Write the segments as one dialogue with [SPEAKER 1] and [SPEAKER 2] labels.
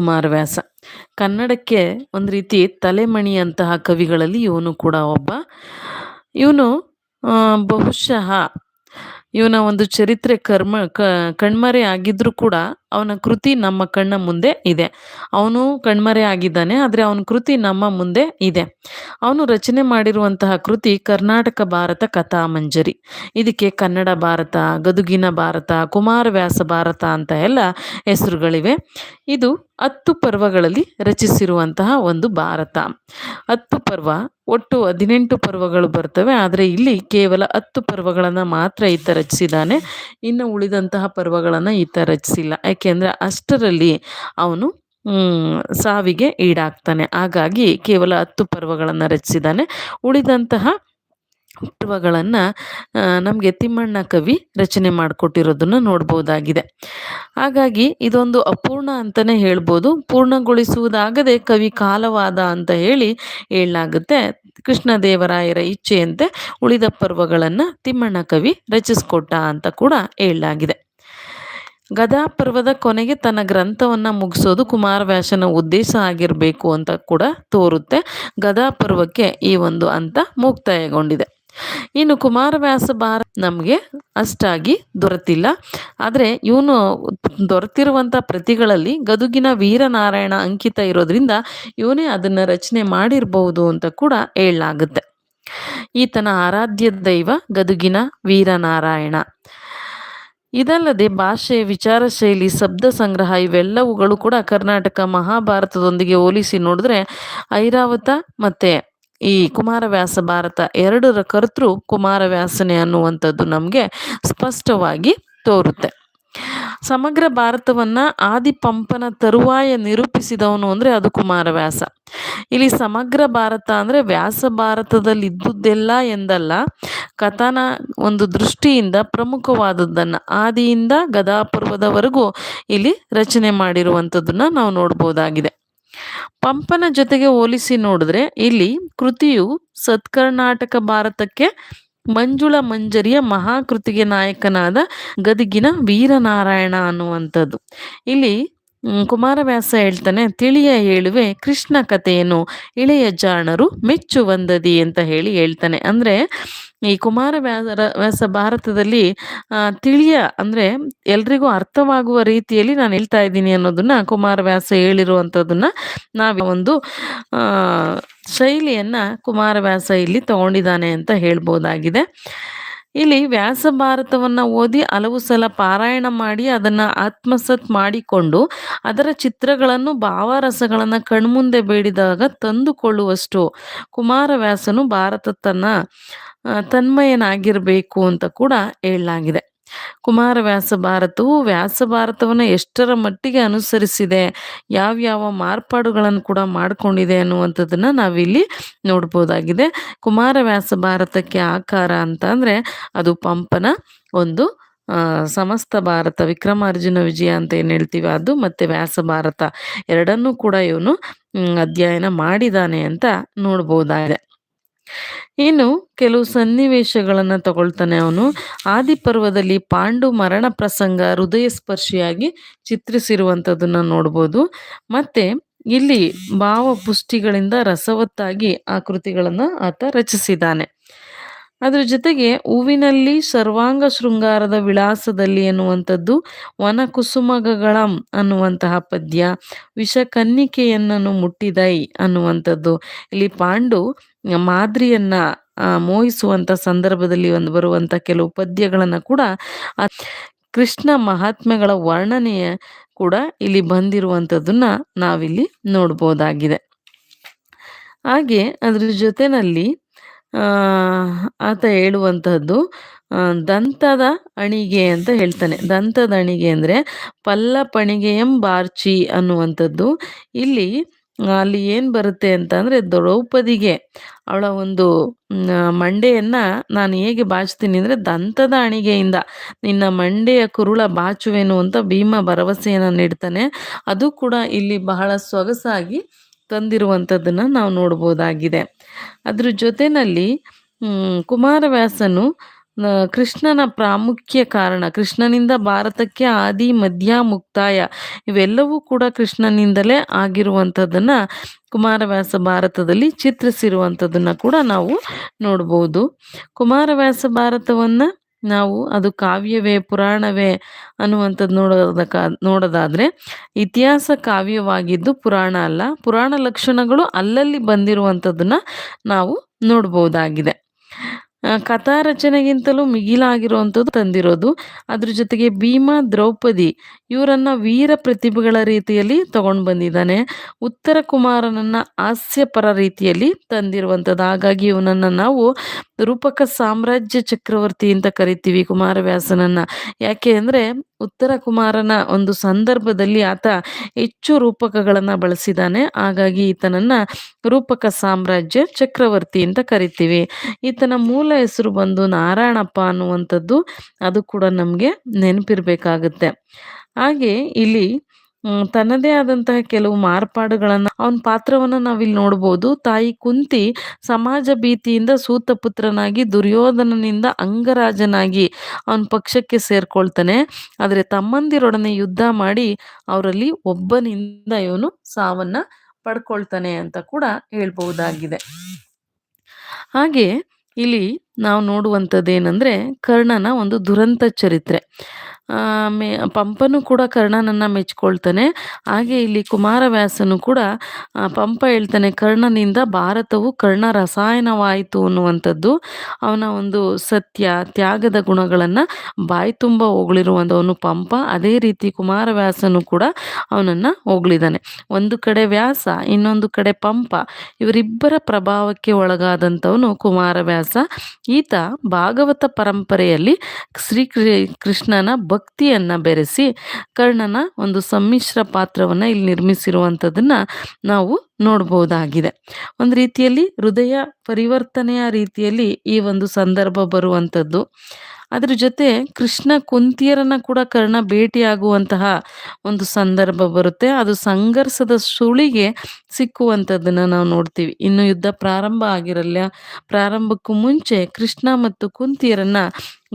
[SPEAKER 1] ಕುಮಾರವ್ಯಾಸ. ಕನ್ನಡಕ್ಕೆ ಒಂದು ರೀತಿ ತಲೆಮಣಿ ಅಂತಹ ಕವಿಗಳಲ್ಲಿ ಇವನು ಕೂಡ ಒಬ್ಬ. ಇವನು ಬಹುಶಃ ಇವನ ಒಂದು ಚರಿತ್ರೆ ಕರ್ಮ ಕಣ್ಮರೆ ಆಗಿದ್ರೂ ಕೂಡ ಅವನ ಕೃತಿ ನಮ್ಮ ಕಣ್ಣ ಮುಂದೆ ಇದೆ. ಅವನು ಕಣ್ಮರೆ ಆಗಿದ್ದಾನೆ, ಆದರೆ ಅವನ ಕೃತಿ ನಮ್ಮ ಮುಂದೆ ಇದೆ. ಅವನು ರಚನೆ ಮಾಡಿರುವಂತಹ ಕೃತಿ ಕರ್ನಾಟಕ ಭಾರತ ಕಥಾಮಂಜರಿ. ಇದಕ್ಕೆ ಕನ್ನಡ ಭಾರತ, ಗದುಗಿನ ಭಾರತ ಕುಮಾರವ್ಯಾಸ ಭಾರತ ಅಂತ ಎಲ್ಲ ಹೆಸರುಗಳಿವೆ. ಇದು ಹತ್ತು ಪರ್ವಗಳಲ್ಲಿ ರಚಿಸಿರುವಂತಹ ಒಂದು ಭಾರತ. ಹತ್ತು ಪರ್ವ, ಒಟ್ಟು ಹದಿನೆಂಟು ಪರ್ವಗಳು ಬರ್ತವೆ, ಆದರೆ ಇಲ್ಲಿ ಕೇವಲ ಹತ್ತು ಪರ್ವಗಳನ್ನು ಮಾತ್ರ ಈತ ರಚಿಸಿದ್ದಾನೆ. ಇನ್ನು ಉಳಿದಂತಹ ಪರ್ವಗಳನ್ನು ಈತ ರಚಿಸಿಲ್ಲ. ಯಾಕೆಂದರೆ ಅಷ್ಟರಲ್ಲಿ ಅವನು ಸಾವಿಗೆ ಈಡಾಗ್ತಾನೆ. ಹಾಗಾಗಿ ಕೇವಲ ಹತ್ತು ಪರ್ವಗಳನ್ನು ರಚಿಸಿದ್ದಾನೆ. ಉಳಿದಂತಹ ಪರ್ವಗಳನ್ನು ನಮಗೆ ತಿಮ್ಮಣ್ಣ ಕವಿ ರಚನೆ ಮಾಡಿಕೊಟ್ಟಿರೋದನ್ನು ನೋಡ್ಬೋದಾಗಿದೆ. ಹಾಗಾಗಿ ಇದೊಂದು ಅಪೂರ್ಣ ಅಂತಲೇ ಹೇಳ್ಬೋದು. ಪೂರ್ಣಗೊಳಿಸುವುದಾಗದೆ ಕವಿ ಕಾಲವಾದ ಅಂತ ಹೇಳಿ ಹೇಳಲಾಗುತ್ತೆ. ಕೃಷ್ಣದೇವರಾಯರ ಇಚ್ಛೆಯಂತೆ ಉಳಿದ ಪರ್ವಗಳನ್ನು ತಿಮ್ಮಣ್ಣ ಕವಿ ರಚಿಸ್ಕೊಟ್ಟ ಅಂತ ಕೂಡ ಹೇಳಲಾಗಿದೆ. ಗದಾಪರ್ವದ ಕೊನೆಗೆ ತನ್ನ ಗ್ರಂಥವನ್ನು ಮುಗಿಸೋದು ಕುಮಾರವ್ಯಾಸನ ಉದ್ದೇಶ ಆಗಿರಬೇಕು ಅಂತ ಕೂಡ ತೋರುತ್ತೆ. ಗದಾಪರ್ವಕ್ಕೆ ಈ ಒಂದು ಹಂತ ಮುಕ್ತಾಯಗೊಂಡಿದೆ. ಇನ್ನು ಕುಮಾರವ್ಯಾಸ ಭಾರ ನಮಗೆ ಅಷ್ಟಾಗಿ ದೊರೆತಿಲ್ಲ. ಆದರೆ ಇವನು ದೊರೆತಿರುವಂಥ ಪ್ರತಿಗಳಲ್ಲಿ ಗದುಗಿನ ವೀರನಾರಾಯಣ ಅಂಕಿತ ಇರೋದ್ರಿಂದ ಇವನೇ ಅದನ್ನು ರಚನೆ ಮಾಡಿರಬಹುದು ಅಂತ ಕೂಡ ಹೇಳಲಾಗುತ್ತೆ. ಈತನ ಆರಾಧ್ಯ ದೈವ ಗದುಗಿನ ವೀರನಾರಾಯಣ. ಇದಲ್ಲದೆ ಭಾಷೆ, ವಿಚಾರ ಶೈಲಿ, ಶಬ್ದ ಸಂಗ್ರಹ ಇವೆಲ್ಲವುಗಳು ಕೂಡ ಕರ್ನಾಟಕ ಮಹಾಭಾರತದೊಂದಿಗೆ ಹೋಲಿಸಿ ನೋಡಿದ್ರೆ ಐರಾವತ ಮತ್ತು ಈ ಕುಮಾರವ್ಯಾಸ ಭಾರತ ಎರಡರ ಕರ್ತೃ ಕುಮಾರವ್ಯಾಸನೆ ಅನ್ನುವಂಥದ್ದು ನಮಗೆ ಸ್ಪಷ್ಟವಾಗಿ ತೋರುತ್ತೆ. ಸಮಗ್ರ ಭಾರತವನ್ನು ಆದಿಪಂಪನ ತರುವಾಯ ನಿರೂಪಿಸಿದವನು ಅಂದರೆ ಅದು ಕುಮಾರವ್ಯಾಸ. ಇಲ್ಲಿ ಸಮಗ್ರ ಭಾರತ ಅಂದರೆ ವ್ಯಾಸ ಭಾರತದಲ್ಲಿ ಇದ್ದುದೆಲ್ಲ ಎಂದಲ್ಲ, ಕಥನ ಒಂದು ದೃಷ್ಟಿಯಿಂದ ಪ್ರಮುಖವಾದದ್ದನ್ನ, ಆದಿಯಿಂದ ಗದಾಪರ್ವದವರೆಗೂ ಇಲ್ಲಿ ರಚನೆ ಮಾಡಿರುವಂಥದ್ದನ್ನು ನಾವು ನೋಡ್ಬೋದಾಗಿದೆ. ಪಂಪನ ಜೊತೆಗೆ ಹೋಲಿಸಿ ನೋಡಿದ್ರೆ ಇಲ್ಲಿ ಕೃತಿಯು ಸತ್ಕರ್ನಾಟಕ ಭಾರತಕ್ಕೆ ಮಂಜುಳ ಮಂಜರಿಯ ಮಹಾಕೃತಿಗೆ ನಾಯಕನಾದ ಗದಗಿನ ವೀರನಾರಾಯಣ ಅನ್ನುವಂಥದ್ದು. ಇಲ್ಲಿ ಕುಮಾರವ್ಯಾಸ ಹೇಳ್ತಾನೆ, ತಿಳಿಯ ಹೇಳುವೆ ಕೃಷ್ಣ ಕಥೆಯನ್ನು, ಇಳೆಯ ಜಾಣರು ಮೆಚ್ಚುವಂದದಿ ಅಂತ ಹೇಳಿ ಹೇಳ್ತಾನೆ. ಅಂದರೆ ಈ ಕುಮಾರವ್ಯಾಸರ ವ್ಯಾಸ ಭಾರತದಲ್ಲಿ ತಿಳಿಯ ಅಂದರೆ ಎಲ್ರಿಗೂ ಅರ್ಥವಾಗುವ ರೀತಿಯಲ್ಲಿ ನಾನು ಹೇಳ್ತಾ ಇದ್ದೀನಿ ಅನ್ನೋದನ್ನ ಕುಮಾರವ್ಯಾಸ ಹೇಳಿರುವಂಥದ್ದನ್ನ ನಾವು ಒಂದು ಶೈಲಿಯನ್ನು ಕುಮಾರವ್ಯಾಸ ಇಲ್ಲಿ ತಗೊಂಡಿದ್ದಾನೆ ಅಂತ ಹೇಳ್ಬೋದಾಗಿದೆ. ಇಲ್ಲಿ ವ್ಯಾಸ ಭಾರತವನ್ನು ಓದಿ ಹಲವು ಸಲ ಪಾರಾಯಣ ಮಾಡಿ ಅದನ್ನು ಆತ್ಮಸತ್ ಮಾಡಿಕೊಂಡು ಅದರ ಚಿತ್ರಗಳನ್ನು, ಭಾವರಸಗಳನ್ನು ಕಣ್ಮುಂದೆ ಬೇಡಿದಾಗ ತಂದುಕೊಳ್ಳುವಷ್ಟು ಕುಮಾರವ್ಯಾಸನು ಭಾರತ ತನ್ನ ತನ್ಮಯನಾಗಿರಬೇಕು ಅಂತ ಕೂಡ ಹೇಳಲಾಗಿದೆ. ಕುಮಾರವ್ಯಾಸ ಭಾರತವು ವ್ಯಾಸ ಭಾರತವನ್ನು ಎಷ್ಟರ ಮಟ್ಟಿಗೆ ಅನುಸರಿಸಿದೆ, ಯಾವ್ಯಾವ ಮಾರ್ಪಾಡುಗಳನ್ನು ಕೂಡ ಮಾಡಿಕೊಂಡಿದೆ ಅನ್ನುವಂಥದ್ದನ್ನು ನಾವಿಲ್ಲಿ ನೋಡ್ಬೋದಾಗಿದೆ. ಕುಮಾರವ್ಯಾಸ ಭಾರತಕ್ಕೆ ಆಕಾರ ಅಂತ ಅಂದರೆ ಅದು ಪಂಪನ ಒಂದು ಸಮಸ್ತ ಭಾರತ, ವಿಕ್ರಮಾರ್ಜುನ ವಿಜಯ ಅಂತ ಏನು ಹೇಳ್ತೀವಿ ಅದು, ಮತ್ತು ವ್ಯಾಸ ಭಾರತ ಎರಡನ್ನೂ ಕೂಡ ಇವನು ಅಧ್ಯಯನ ಮಾಡಿದ್ದಾನೆ ಅಂತ ನೋಡ್ಬೋದಾಗಿದೆ. ಇನ್ನು ಕೆಲವು ಸನ್ನಿವೇಶಗಳನ್ನು ತಗೊಳ್ತಾನೆ ಅವನು. ಆದಿಪರ್ವದಲ್ಲಿ ಪಾಂಡು ಮರಣ ಪ್ರಸಂಗ ಹೃದಯ ಸ್ಪರ್ಶಿಯಾಗಿ ಚಿತ್ರಿಸಿರುವಂಥದ್ದನ್ನು ನೋಡ್ಬೋದು. ಮತ್ತು ಇಲ್ಲಿ ಭಾವ ಪುಷ್ಟಿಗಳಿಂದ ರಸವತ್ತಾಗಿ ಆ ಕೃತಿಗಳನ್ನು ಆತ ರಚಿಸಿದ್ದಾನೆ. ಅದರ ಜೊತೆಗೆ ಹೂವಿನಲ್ಲಿ ಸರ್ವಾಂಗ ಶೃಂಗಾರದ ವಿಳಾಸದಲ್ಲಿ ಎನ್ನುವಂಥದ್ದು, ವನ ಕುಸುಮಗಳಂ ಅನ್ನುವಂತಹ ಪದ್ಯ, ವಿಷಕನ್ನಿಕೆಯನ್ನನು ಮುಟ್ಟಿದೈ ಅನ್ನುವಂಥದ್ದು. ಇಲ್ಲಿ ಪಾಂಡು ಮಾದ್ರಿಯನ್ನ ಮೋಹಿಸುವಂಥ ಸಂದರ್ಭದಲ್ಲಿ ಒಂದು ಬರುವಂಥ ಕೆಲವು ಪದ್ಯಗಳನ್ನು ಕೂಡ ಕೃಷ್ಣ ಮಹಾತ್ಮೆಗಳ ವರ್ಣನೆಯ ಕೂಡ ಇಲ್ಲಿ ಬಂದಿರುವಂಥದ್ದನ್ನ ನಾವಿಲ್ಲಿ ನೋಡ್ಬೋದಾಗಿದೆ. ಹಾಗೆ ಅದ್ರ ಜೊತೆಯಲ್ಲಿ ಆತ ಹೇಳುವಂತಹದ್ದು ದಂತದ ಅಣಿಗೆ ಅಂತ ಹೇಳ್ತಾನೆ. ದಂತದ ಅಣಿಗೆ ಅಂದರೆ ಪಲ್ಲ ಪಣಿಗೆ ಬಾರ್ಚಿ ಅನ್ನುವಂಥದ್ದು ಇಲ್ಲಿ ಅಲ್ಲಿ ಏನು ಬರುತ್ತೆ ಅಂತ ಅಂದರೆ ದ್ರೌಪದಿಗೆ ಅವಳ ಒಂದು ಮಂಡೆಯನ್ನು ನಾನು ಹೇಗೆ ಬಾಚ್ತೀನಿ ಅಂದರೆ ದಂತದ ಅಣಿಗೆಯಿಂದ, ನಿನ್ನ ಮಂಡೆಯ ಕುರುಳ ಬಾಚುವೆನು ಅಂತ ಭೀಮ ಭರವಸೆಯನ್ನು ನೀಡ್ತಾನೆ. ಅದು ಕೂಡ ಇಲ್ಲಿ ಬಹಳ ಸೊಗಸಾಗಿ ತಂದಿರುವಂಥದ್ದನ್ನು ನಾವು ನೋಡ್ಬೋದಾಗಿದೆ. ಅದ್ರ ಜೊತೆಯಲ್ಲಿ ಕುಮಾರವ್ಯಾಸನು ಕೃಷ್ಣನ ಪ್ರಾಮುಖ್ಯ ಕಾರಣ, ಕೃಷ್ಣನಿಂದ ಭಾರತಕ್ಕೆ ಆದಿ, ಮಧ್ಯ, ಮುಕ್ತಾಯ ಇವೆಲ್ಲವೂ ಕೂಡ ಕೃಷ್ಣನಿಂದಲೇ ಆಗಿರುವಂಥದ್ದನ್ನು ಕುಮಾರವ್ಯಾಸ ಭಾರತದಲ್ಲಿ ಚಿತ್ರಿಸಿರುವಂಥದ್ದನ್ನು ಕೂಡ ನಾವು ನೋಡ್ಬೋದು. ಕುಮಾರವ್ಯಾಸ ಭಾರತವನ್ನು ನಾವು ಅದು ಕಾವ್ಯವೇ, ಪುರಾಣವೇ ಅನ್ನುವಂಥದ್ದು ನೋಡೋದಕ್ಕ ನೋಡೋದಾದರೆ ಇತಿಹಾಸ ಕಾವ್ಯವಾಗಿದ್ದು ಪುರಾಣ ಅಲ್ಲ, ಪುರಾಣ ಲಕ್ಷಣಗಳು ಅಲ್ಲಲ್ಲಿ ಬಂದಿರುವಂಥದ್ದನ್ನು ನಾವು ನೋಡ್ಬೋದಾಗಿದೆ. ಕಥಾ ರಚನೆಗಿಂತಲೂ ಮಿಗಿಲಾಗಿರುವಂಥದ್ದು ತಂದಿರೋದು. ಅದ್ರ ಜೊತೆಗೆ ಭೀಮ, ದ್ರೌಪದಿ ಇವರನ್ನ ವೀರ ಪ್ರತಿಭೆಗಳ ರೀತಿಯಲ್ಲಿ ತಗೊಂಡು ಬಂದಿದ್ದಾನೆ. ಉತ್ತರ ಕುಮಾರನನ್ನ ಹಾಸ್ಯಪರ ರೀತಿಯಲ್ಲಿ ತಂದಿರುವಂಥದ್ದು. ಹಾಗಾಗಿ ಇವನನ್ನು ನಾವು ರೂಪಕ ಸಾಮ್ರಾಜ್ಯ ಚಕ್ರವರ್ತಿ ಅಂತ ಕರಿತೀವಿ ಕುಮಾರವ್ಯಾಸನನ್ನ. ಯಾಕೆ ಅಂದರೆ ಉತ್ತರ ಕುಮಾರನ ಒಂದು ಸಂದರ್ಭದಲ್ಲಿ ಆತ ಹೆಚ್ಚು ರೂಪಕಗಳನ್ನು ಬಳಸಿದ್ದಾನೆ ಹಾಗಾಗಿ ಈತನನ್ನ ರೂಪಕ ಸಾಮ್ರಾಜ್ಯ ಚಕ್ರವರ್ತಿ ಅಂತ ಕರಿತೀವಿ. ಈತನ ಮೂಲ ಹೆಸರು ಬಂದು ನಾರಾಯಣಪ್ಪ ಅನ್ನುವಂಥದ್ದು, ಅದು ಕೂಡ ನಮಗೆ ನೆನಪಿರ್ಬೇಕಾಗುತ್ತೆ. ಹಾಗೆ ಇಲ್ಲಿ ತನ್ನದೇ ಆದಂತಹ ಕೆಲವು ಮಾರ್ಪಾಡುಗಳನ್ನು ಅವನ ಪಾತ್ರವನ್ನು ನಾವಿಲ್ಲಿ ನೋಡ್ಬೋದು. ತಾಯಿ ಕುಂತಿ ಸಮಾಜ ಭೀತಿಯಿಂದ ಸೂತಪುತ್ರನಾಗಿ ದುರ್ಯೋಧನನಿಂದ ಅಂಗರಾಜನಾಗಿ ಅವನ ಪಕ್ಷಕ್ಕೆ ಸೇರ್ಕೊಳ್ತಾನೆ. ಆದರೆ ತಮ್ಮಂದಿರೊಡನೆ ಯುದ್ಧ ಮಾಡಿ ಅವರಲ್ಲಿ ಒಬ್ಬನಿಂದ ಇವನು ಸಾವನ್ನ ಪಡ್ಕೊಳ್ತಾನೆ ಅಂತ ಕೂಡ ಹೇಳ್ಬಹುದಾಗಿದೆ. ಹಾಗೆ ಇಲ್ಲಿ ನಾವು ನೋಡುವಂಥದ್ದು ಏನಂದ್ರೆ ಕರ್ಣನ ಒಂದು ದುರಂತ ಚರಿತ್ರೆ. ಮೇ, ಪಂಪನು ಕೂಡ ಕರ್ಣನನ್ನು ಮೆಚ್ಕೊಳ್ತಾನೆ. ಹಾಗೆ ಇಲ್ಲಿ ಕುಮಾರವ್ಯಾಸನು ಕೂಡ ಪಂಪ ಹೇಳ್ತಾನೆ, ಕರ್ಣನಿಂದ ಭಾರತವು ಕರ್ಣ ರಸಾಯನವಾಯಿತು ಅನ್ನುವಂಥದ್ದು. ಅವನ ಒಂದು ಸತ್ಯ, ತ್ಯಾಗದ ಗುಣಗಳನ್ನು ಬಾಯಿ ತುಂಬ ಹೊಗಳಿರುವಂಥವನು ಪಂಪ. ಅದೇ ರೀತಿ ಕುಮಾರವ್ಯಾಸನು ಕೂಡ ಅವನನ್ನು ಹೊಗಳಿದ್ದಾನೆ ಒಂದು ಕಡೆ ವ್ಯಾಸ, ಇನ್ನೊಂದು ಕಡೆ ಪಂಪ. ಇವರಿಬ್ಬರ ಪ್ರಭಾವಕ್ಕೆ ಒಳಗಾದಂಥವನು ಕುಮಾರವ್ಯಾಸ. ಈತ ಭಾಗವತ ಪರಂಪರೆಯಲ್ಲಿ ಶ್ರೀ ಕೃಷ್ಣನ ಭಕ್ತಿಯನ್ನ ಬೆರೆಸಿ ಕರ್ಣನ ಒಂದು ಸಮ್ಮಿಶ್ರ ಪಾತ್ರವನ್ನ ಇಲ್ಲಿ ನಿರ್ಮಿಸಿರುವಂಥದ್ದನ್ನ ನಾವು ನೋಡ್ಬೋದಾಗಿದೆ. ಒಂದು ರೀತಿಯಲ್ಲಿ ಹೃದಯ ಪರಿವರ್ತನೆಯ ರೀತಿಯಲ್ಲಿ ಈ ಒಂದು ಸಂದರ್ಭ ಬರುವಂಥದ್ದು. ಅದ್ರ ಜೊತೆ ಕೃಷ್ಣ ಕುಂತಿಯರನ್ನ ಕೂಡ ಕರ್ಣ ಭೇಟಿಯಾಗುವಂತಹ ಒಂದು ಸಂದರ್ಭ ಬರುತ್ತೆ. ಅದು ಸಂಘರ್ಷದ ಸುಳಿಗೆ ಸಿಕ್ಕುವಂಥದ್ದನ್ನ ನಾವು ನೋಡ್ತೀವಿ. ಇನ್ನು ಯುದ್ಧ ಪ್ರಾರಂಭ ಆಗಿರಲ್ಲ, ಪ್ರಾರಂಭಕ್ಕೂ ಮುಂಚೆ ಕೃಷ್ಣ ಮತ್ತು ಕುಂತಿಯರನ್ನ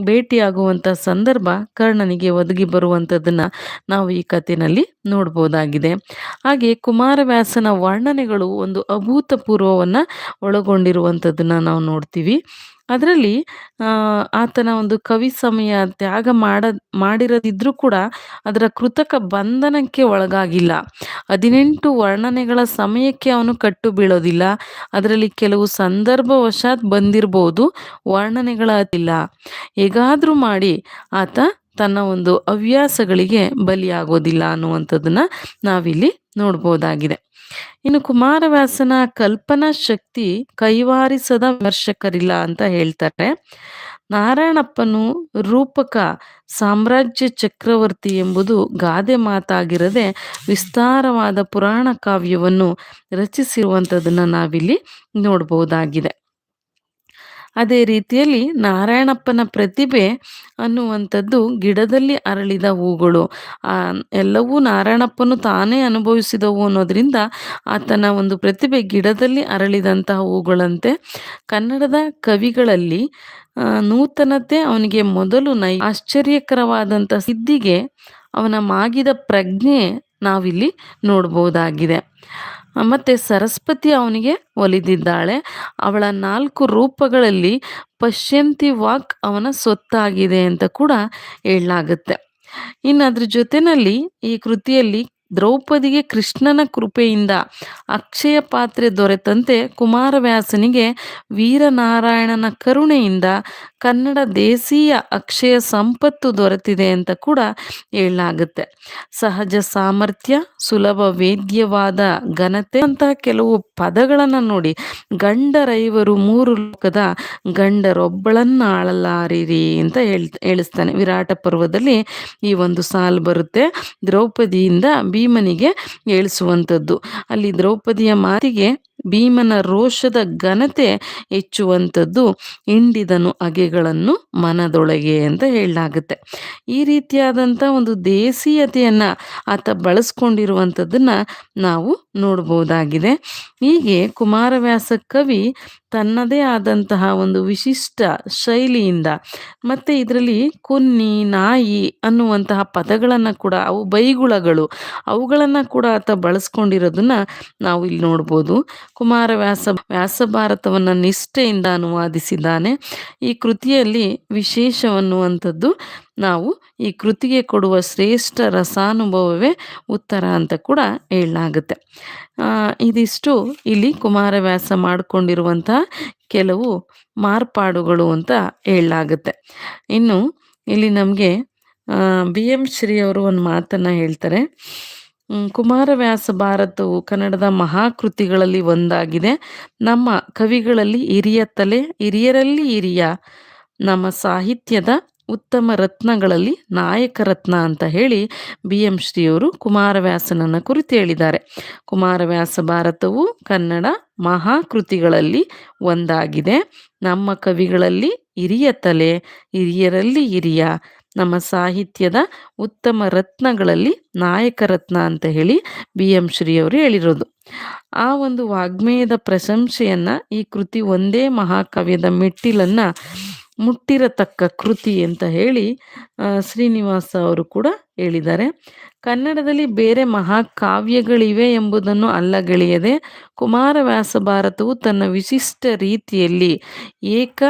[SPEAKER 1] ಭೇಟಿಯಾಗುವಂಥ ಸಂದರ್ಭ ಕರ್ಣನಿಗೆ ಒದಗಿ ಬರುವಂಥದ್ದನ್ನ ನಾವು ಈ ಕಥೆನಲ್ಲಿ ನೋಡ್ಬೋದಾಗಿದೆ. ಹಾಗೆ ಕುಮಾರವ್ಯಾಸನ ವರ್ಣನೆಗಳು ಒಂದು ಅಭೂತಪೂರ್ವವನ್ನ ಒಳಗೊಂಡಿರುವಂಥದ್ದನ್ನ ನಾವು ನೋಡ್ತೀವಿ. ಅದರಲ್ಲಿ ಆತನ ಒಂದು ಕವಿ ಸಮಯ, ತ್ಯಾಗ ಮಾಡ, ಮಾಡಿರದಿದ್ರೂ ಕೂಡ ಅದರ ಕೃತಕ ಬಂಧನಕ್ಕೆ ಒಳಗಾಗಿಲ್ಲ. ಹದಿನೆಂಟು ವರ್ಣನೆಗಳ ಸಮಯಕ್ಕೆ ಅವನು ಕಟ್ಟು ಬೀಳೋದಿಲ್ಲ. ಅದರಲ್ಲಿ ಕೆಲವು ಸಂದರ್ಭವಶಾತ್ ಬಂದಿರಬಹುದು ವರ್ಣನೆಗಳ ಅದಿಲ್ಲ. ಹೇಗಾದರೂ ಮಾಡಿ ಆತ ತನ್ನ ಒಂದು ಹವ್ಯಾಸಗಳಿಗೆ ಬಲಿಯಾಗೋದಿಲ್ಲ ಅನ್ನುವಂಥದ್ದನ್ನು ನಾವಿಲ್ಲಿ ನೋಡ್ಬೋದಾಗಿದೆ. ಇನ್ನು ಕುಮಾರವ್ಯಾಸನ ಕಲ್ಪನಾ ಶಕ್ತಿ ಕೈವಾರಿಸದ ವಿಮರ್ಶಕರಿಲ್ಲ ಅಂತ ಹೇಳ್ತಾರೆ. ನಾರಾಯಣಪ್ಪನು ರೂಪಕ, ಸಾಮ್ರಾಜ್ಯ ಚಕ್ರವರ್ತಿ ಎಂಬುದು ಗಾದೆ ಮಾತಾಗಿರದೆ ವಿಸ್ತಾರವಾದ ಪುರಾಣ ಕಾವ್ಯವನ್ನು ರಚಿಸಿರುವಂಥದ್ದನ್ನು ನಾವಿಲ್ಲಿ ನೋಡ್ಬೋದಾಗಿದೆ. ಅದೇ ರೀತಿಯಲ್ಲಿ ನಾರಾಯಣಪ್ಪನ ಪ್ರತಿಭೆ ಅನ್ನುವಂಥದ್ದು ಗಿಡದಲ್ಲಿ ಅರಳಿದ ಹೂಗಳು. ಎಲ್ಲವೂ ನಾರಾಯಣಪ್ಪನು ತಾನೇ ಅನುಭವಿಸಿದವು ಅನ್ನೋದ್ರಿಂದ ಆತನ ಒಂದು ಪ್ರತಿಭೆ ಗಿಡದಲ್ಲಿ ಅರಳಿದಂತಹ ಹೂಗಳಂತೆ. ಕನ್ನಡದ ಕವಿಗಳಲ್ಲಿ ನೂತನತೆ ಅವನಿಗೆ ಮೊದಲು ನೈ ಆಶ್ಚರ್ಯಕರವಾದಂಥ ಸಿದ್ಧಿಗೆ ಅವನ ಮಾಗಿದ ಪ್ರಜ್ಞೆ ನಾವಿಲ್ಲಿ ನೋಡ್ಬೋದಾಗಿದೆ. ಮತ್ತು ಸರಸ್ವತಿ ಅವನಿಗೆ ಒಲಿದಿದ್ದಾಳೆ. ಅವಳ ನಾಲ್ಕು ರೂಪಗಳಲ್ಲಿ ಪಶ್ಯಂತಿ ವಾಕ್ ಅವನ ಸೊತ್ತಾಗಿದೆ ಅಂತ ಕೂಡ ಹೇಳಲಾಗುತ್ತೆ. ಇನ್ನು ಅದ್ರ ಜೊತೆಯಲ್ಲಿ ಈ ಕೃತಿಯಲ್ಲಿ ದ್ರೌಪದಿಗೆ ಕೃಷ್ಣನ ಕೃಪೆಯಿಂದ ಅಕ್ಷಯ ಪಾತ್ರೆ ದೊರೆತಂತೆ ಕುಮಾರವ್ಯಾಸನಿಗೆ ವೀರನಾರಾಯಣನ ಕರುಣೆಯಿಂದ ಕನ್ನಡ ದೇಸೀಯ ಅಕ್ಷಯ ಸಂಪತ್ತು ದೊರೆತಿದೆ ಅಂತ ಕೂಡ ಹೇಳಲಾಗುತ್ತೆ. ಸಹಜ ಸಾಮರ್ಥ್ಯ, ಸುಲಭ ವೇದ್ಯವಾದ ಘನತೆ ಅಂತಹ ಕೆಲವು ಪದಗಳನ್ನು ನೋಡಿ ಗಂಡರೈವರು ಮೂರು ಲೋಕದ ಗಂಡರೊಬ್ಬಳನ್ನು ಆಳಲಾರಿರಿ ಅಂತ ಹೇಳ್, ಹೇಳಿಸ್ತಾನೆ. ವಿರಾಟ ಪರ್ವದಲ್ಲಿ ಈ ಒಂದು ಸಾಲು ಬರುತ್ತೆ. ದ್ರೌಪದಿಯಿಂದ ಭೀಮನಿಗೆ ಹೇಳಿಸುವಂಥದ್ದು. ಅಲ್ಲಿ ದ್ರೌಪದಿಯ ಮಾತಿಗೆ ಭೀಮನ ರೋಷದ ಘನತೆ ಹೆಚ್ಚುವಂಥದ್ದು ಹಿಂಡಿದನು ಅಗೆಗಳನ್ನು ಮನದೊಳಗೆ ಅಂತ ಹೇಳಲಾಗುತ್ತೆ. ಈ ರೀತಿಯಾದಂಥ ಒಂದು ದೇಸೀಯತೆಯನ್ನು ಆತ ಬಳಸ್ಕೊಂಡಿರುವಂಥದ್ದನ್ನು ನಾವು ನೋಡ್ಬೋದಾಗಿದೆ. ಹೀಗೆ ಕುಮಾರವ್ಯಾಸ ಕವಿ ತನ್ನದೇ ಆದಂತಹ ಒಂದು ವಿಶಿಷ್ಟ ಶೈಲಿಯಿಂದ ಮತ್ತು ಇದರಲ್ಲಿ ಕುನ್ನಿ, ನಾಯಿ ಅನ್ನುವಂತಹ ಪದಗಳನ್ನು ಕೂಡ, ಅವು ಬೈಗುಳಗಳು, ಅವುಗಳನ್ನು ಕೂಡ ಆತ ಬಳಸ್ಕೊಂಡಿರೋದನ್ನ ನಾವು ಇಲ್ಲಿ ನೋಡ್ಬೋದು. ಕುಮಾರವ್ಯಾಸ ವ್ಯಾಸ ಭಾರತವನ್ನು ನಿಷ್ಠೆಯಿಂದ ಅನುವಾದಿಸಿದ್ದಾನೆ. ಈ ಕೃತಿಯಲ್ಲಿ ವಿಶೇಷವನ್ನುವಂಥದ್ದು ನಾವು ಈ ಕೃತಿಗೆ ಕೊಡುವ ಶ್ರೇಷ್ಠ ರಸಾನುಭವವೇ ಉತ್ತರ ಅಂತ ಕೂಡ ಹೇಳಲಾಗುತ್ತೆ. ಇದಿಷ್ಟು ಇಲ್ಲಿ ಕುಮಾರವ್ಯಾಸ ಮಾಡಿಕೊಂಡಿರುವಂಥ ಕೆಲವು ಮಾರ್ಪಾಡುಗಳು ಅಂತ ಹೇಳಲಾಗುತ್ತೆ. ಇನ್ನು ಇಲ್ಲಿ ನಮಗೆ ಬಿ ಎಂ ಶ್ರೀ ಅವರು ಒಂದು ಮಾತನ್ನು ಹೇಳ್ತಾರೆ. ಕುಮಾರವ್ಯಾಸ ಭಾರತವು ಕನ್ನಡದ ಮಹಾಕೃತಿಗಳಲ್ಲಿ ಒಂದಾಗಿದೆ. ನಮ್ಮ ಕವಿಗಳಲ್ಲಿ ಹಿರಿಯ ತಲೆ, ಹಿರಿಯರಲ್ಲಿ ಹಿರಿಯ. ನಮ್ಮ ಸಾಹಿತ್ಯದ ಉತ್ತಮ ರತ್ನಗಳಲ್ಲಿ ನಾಯಕ ರತ್ನ ಅಂತ ಹೇಳಿ ಬಿ. ಎಂ. ಶ್ರೀಯವರು ಕುಮಾರವ್ಯಾಸನನ್ನು ಕುರಿತು ಹೇಳಿದ್ದಾರೆ. ಕುಮಾರವ್ಯಾಸ ಭಾರತವು ಕನ್ನಡ ಮಹಾಕೃತಿಗಳಲ್ಲಿ ಒಂದಾಗಿದೆ. ನಮ್ಮ ಕವಿಗಳಲ್ಲಿ ಹಿರಿಯ ತಲೆ, ಹಿರಿಯರಲ್ಲಿ ಹಿರಿಯ. ನಮ್ಮ ಸಾಹಿತ್ಯದ ಉತ್ತಮ ರತ್ನಗಳಲ್ಲಿ ನಾಯಕ ರತ್ನ ಅಂತ ಹೇಳಿ ಬಿ ಎಂ ಶ್ರೀಯವರು ಹೇಳಿರೋದು. ಆ ಒಂದು ವಾಗ್ಮೇಯದ ಪ್ರಶಂಸೆಯನ್ನು ಈ ಕೃತಿ ಒಂದೇ ಮಹಾಕಾವ್ಯದ ಮೆಟ್ಟಿಲನ್ನು ಮುಟ್ಟಿರತಕ್ಕ ಕೃತಿ ಅಂತ ಹೇಳಿ ಶ್ರೀನಿವಾಸ ಅವರು ಕೂಡ ಹೇಳಿದ್ದಾರೆ. ಕನ್ನಡದಲ್ಲಿ ಬೇರೆ ಮಹಾಕಾವ್ಯಗಳಿವೆ ಎಂಬುದನ್ನು ಅಲ್ಲಗೆಳೆಯದೆ ಕುಮಾರವ್ಯಾಸ ಭಾರತವು ತನ್ನ ವಿಶಿಷ್ಟ ರೀತಿಯಲ್ಲಿ ಏಕ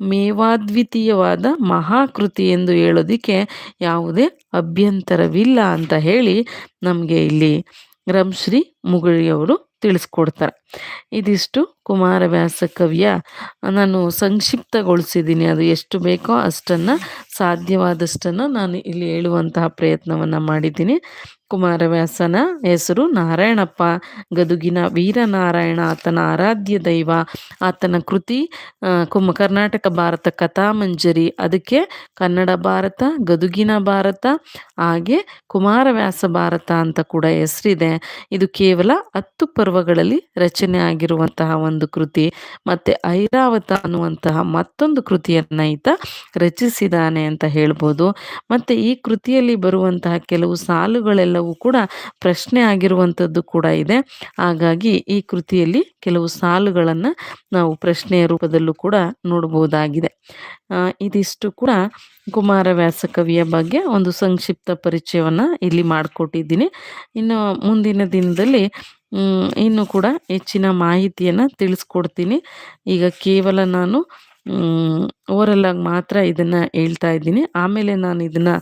[SPEAKER 1] ಮೇವಾದ್ವಿತೀಯವಾದ ಮಹಾಕೃತಿ ಎಂದು ಹೇಳೋದಕ್ಕೆ ಯಾವುದೇ ಅಭ್ಯಂತರವಿಲ್ಲ ಅಂತ ಹೇಳಿ ನಮಗೆ ಇಲ್ಲಿ ರಂಶ್ರೀ ಮುಗುಳಿಯವರು ತಿಳಿಸ್ಕೊಡ್ತಾರೆ. ಇದಿಷ್ಟು ಕುಮಾರವ್ಯಾಸ ಕವಿಯ ನಾನು ಸಂಕ್ಷಿಪ್ತಗೊಳಿಸಿದ್ದೀನಿ. ಅದು ಎಷ್ಟು ಬೇಕೋ ಅಷ್ಟನ್ನು, ಸಾಧ್ಯವಾದಷ್ಟನ್ನು ನಾನು ಇಲ್ಲಿ ಹೇಳುವಂತಹ ಪ್ರಯತ್ನವನ್ನು ಮಾಡಿದ್ದೀನಿ. ಕುಮಾರವ್ಯಾಸನ ಹೆಸರು ನಾರಾಯಣಪ್ಪ. ಗದುಗಿನ ವೀರನಾರಾಯಣ, ಆತನ ಆರಾಧ್ಯ ದೈವ, ಆತನ ಕೃತಿ ಕುಮ, ಕರ್ನಾಟಕ ಭಾರತ ಕಥಾಮಂಜರಿ. ಅದಕ್ಕೆ ಕನ್ನಡ ಭಾರತ, ಗದುಗಿನ ಭಾರತ, ಹಾಗೆ ಕುಮಾರವ್ಯಾಸ ಭಾರತ ಅಂತ ಕೂಡ ಹೆಸರಿದೆ. ಇದು ಕೇವಲ ಹತ್ತು ಪರ್ವಗಳಲ್ಲಿ ರಚನೆ ಆಗಿರುವಂತಹ ಒಂದು ಕೃತಿ ಮತ್ತೆ ಐರಾವತ ಅನ್ನುವಂತಹ ಮತ್ತೊಂದು ಕೃತಿಯನ್ನ ಈತ ರಚಿಸಿದ್ದಾನೆ ಅಂತ ಹೇಳ್ಬೋದು. ಮತ್ತೆ ಈ ಕೃತಿಯಲ್ಲಿ ಬರುವಂತಹ ಕೆಲವು ಸಾಲುಗಳೆಲ್ಲವೂ ಕೂಡ ಪ್ರಶ್ನೆ ಆಗಿರುವಂಥದ್ದು ಕೂಡ ಇದೆ. ಹಾಗಾಗಿ ಈ ಕೃತಿಯಲ್ಲಿ ಕೆಲವು ಸಾಲುಗಳನ್ನು ನಾವು ಪ್ರಶ್ನೆಯ ರೂಪದಲ್ಲೂ ಕೂಡ ನೋಡಬಹುದಾಗಿದೆ. ಇದಿಷ್ಟು ಕೂಡ ಕುಮಾರವ್ಯಾಸ ಕವಿಯ ಬಗ್ಗೆ ಒಂದು ಸಂಕ್ಷಿಪ್ತ ಪರಿಚಯವನ್ನು ಇಲ್ಲಿ ಮಾಡಿಕೊಟ್ಟಿದ್ದೀನಿ. ಇನ್ನು ಮುಂದಿನ ದಿನದಲ್ಲಿ ಇನ್ನು ಕೂಡ ಹೆಚ್ಚಿನ ಮಾಹಿತಿಯನ್ನು ತಿಳಿಸ್ಕೊಡ್ತೀನಿ. ಈಗ ಕೇವಲ ನಾನು ಓವರಲ್ ಆಗಿ ಮಾತ್ರ ಇದನ್ನು ಹೇಳ್ತಾ ಇದ್ದೀನಿ. ಆಮೇಲೆ ನಾನು ಇದನ್ನು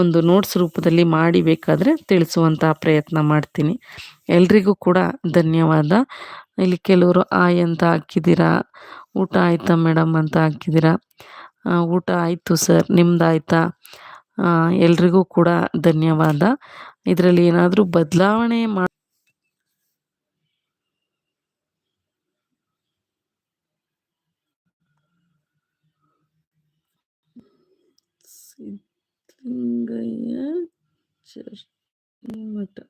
[SPEAKER 1] ಒಂದು ನೋಟ್ಸ್ ರೂಪದಲ್ಲಿ ಮಾಡಿ ಬೇಕಾದರೆ ತಿಳಿಸುವಂಥ ಪ್ರಯತ್ನ ಮಾಡ್ತೀನಿ. ಎಲ್ರಿಗೂ ಕೂಡ ಧನ್ಯವಾದ. ಇಲ್ಲಿ ಕೆಲವರು, ಆಯ್ ಅಂತ ಹಾಕಿದ್ದೀರಾ? ಊಟ ಆಯಿತಾ ಮೇಡಮ್ ಅಂತ ಹಾಕಿದ್ದೀರಾ? ಊಟ ಆಯಿತು ಸರ್. ನಿಮ್ದಾಯ್ತಾ? ಎಲ್ರಿಗೂ ಕೂಡ ಧನ್ಯವಾದ. ಇದರಲ್ಲಿ ಏನಾದರೂ ಬದಲಾವಣೆ また。